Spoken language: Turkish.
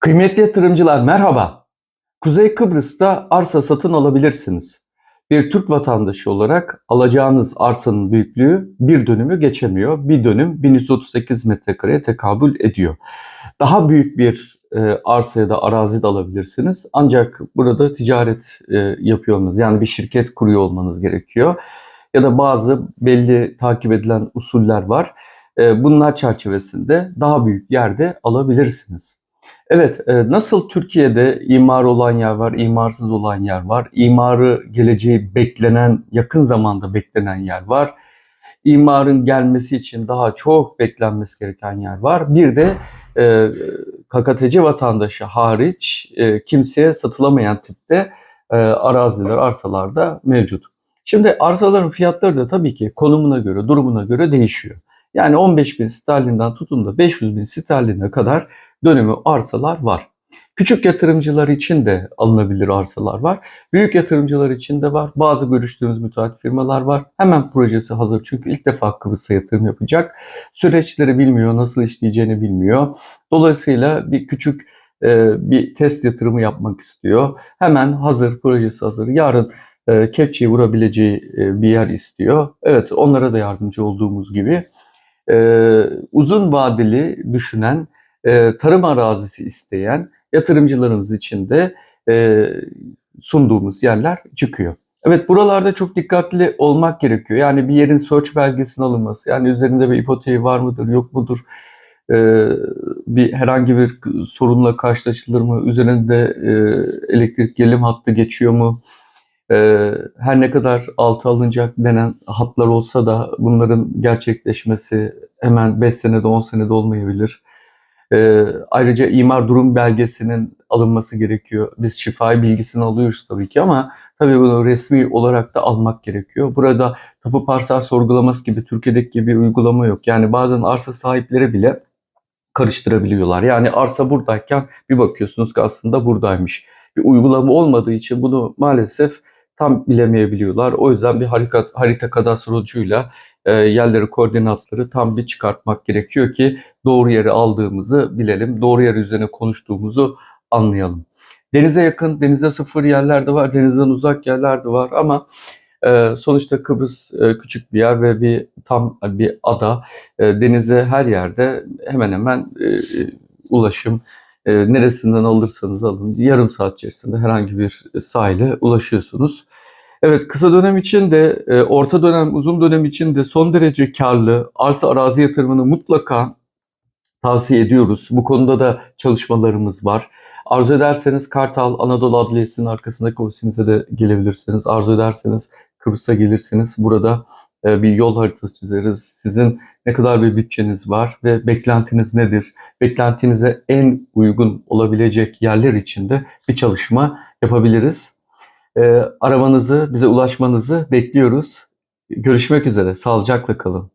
Kıymetli yatırımcılar merhaba. Kuzey Kıbrıs'ta arsa satın alabilirsiniz. Bir Türk vatandaşı olarak alacağınız arsanın büyüklüğü bir dönümü geçemiyor. Bir dönüm 1138 metrekareye tekabül ediyor. Daha büyük bir e, arsaya da arazi de alabilirsiniz. Ancak burada ticaret e, yapıyor yani bir şirket kuruyor olmanız gerekiyor. Ya da bazı belli takip edilen usuller var. E, bunlar çerçevesinde daha büyük yerde alabilirsiniz. Evet, e, nasıl Türkiye'de imar olan yer var, imarsız olan yer var. İmarı geleceği beklenen, yakın zamanda beklenen yer var. İmarın gelmesi için daha çok beklenmesi gereken yer var. Bir de e, KKTC vatandaşı hariç e, kimseye satılamayan tipte e, araziler, arsalar da mevcut. Şimdi arsaların fiyatları da tabii ki konumuna göre, durumuna göre değişiyor. Yani 15 bin sterlinden tutun da 500 bin sterline kadar dönümü arsalar var. Küçük yatırımcılar için de alınabilir arsalar var. Büyük yatırımcılar için de var. Bazı görüştüğümüz müteahhit firmalar var. Hemen projesi hazır çünkü ilk defa Kıbrıs'a yatırım yapacak. Süreçleri bilmiyor, nasıl işleyeceğini bilmiyor. Dolayısıyla bir küçük e, bir test yatırımı yapmak istiyor. Hemen hazır, projesi hazır. Yarın e, kepçeyi vurabileceği e, bir yer istiyor. Evet onlara da yardımcı olduğumuz gibi. E, uzun vadeli düşünen e, tarım arazisi isteyen yatırımcılarımız için de e, sunduğumuz yerler çıkıyor. Evet buralarda çok dikkatli olmak gerekiyor. Yani bir yerin search belgesinin alınması, yani üzerinde bir ipoteği var mıdır, yok mudur, e, bir herhangi bir sorunla karşılaşılır mı, üzerinde e, elektrik gerilim hattı geçiyor mu, e, her ne kadar altı alınacak denen hatlar olsa da bunların gerçekleşmesi hemen 5 senede 10 senede olmayabilir. E, ayrıca imar durum belgesinin alınması gerekiyor. Biz şifai bilgisini alıyoruz tabii ki ama tabii bunu resmi olarak da almak gerekiyor. Burada tapu parsel sorgulaması gibi Türkiye'deki gibi uygulama yok. Yani bazen arsa sahipleri bile karıştırabiliyorlar. Yani arsa buradayken bir bakıyorsunuz ki aslında buradaymış. Bir uygulama olmadığı için bunu maalesef tam bilemeyebiliyorlar. O yüzden bir harita, harita kadastrocuyla e, yerleri, koordinatları tam bir çıkartmak gerekiyor ki doğru yeri aldığımızı bilelim. Doğru yer üzerine konuştuğumuzu anlayalım. Denize yakın, denize sıfır yerler de var, denizden uzak yerler de var ama e, sonuçta Kıbrıs e, küçük bir yer ve bir tam bir ada. E, denize her yerde hemen hemen e, ulaşım e, neresinden alırsanız alın yarım saat içerisinde herhangi bir sahile ulaşıyorsunuz. Evet kısa dönem için de e, orta dönem uzun dönem için de son derece karlı arsa arazi yatırımını mutlaka tavsiye ediyoruz. Bu konuda da çalışmalarımız var. Arzu ederseniz Kartal Anadolu Adliyesi'nin arkasındaki ofisimize de gelebilirsiniz. Arzu ederseniz Kıbrıs'a gelirsiniz. Burada bir yol haritası çizeriz. Sizin ne kadar bir bütçeniz var ve beklentiniz nedir? Beklentinize en uygun olabilecek yerler içinde bir çalışma yapabiliriz. E, arabanızı, bize ulaşmanızı bekliyoruz. Görüşmek üzere. Sağlıcakla kalın.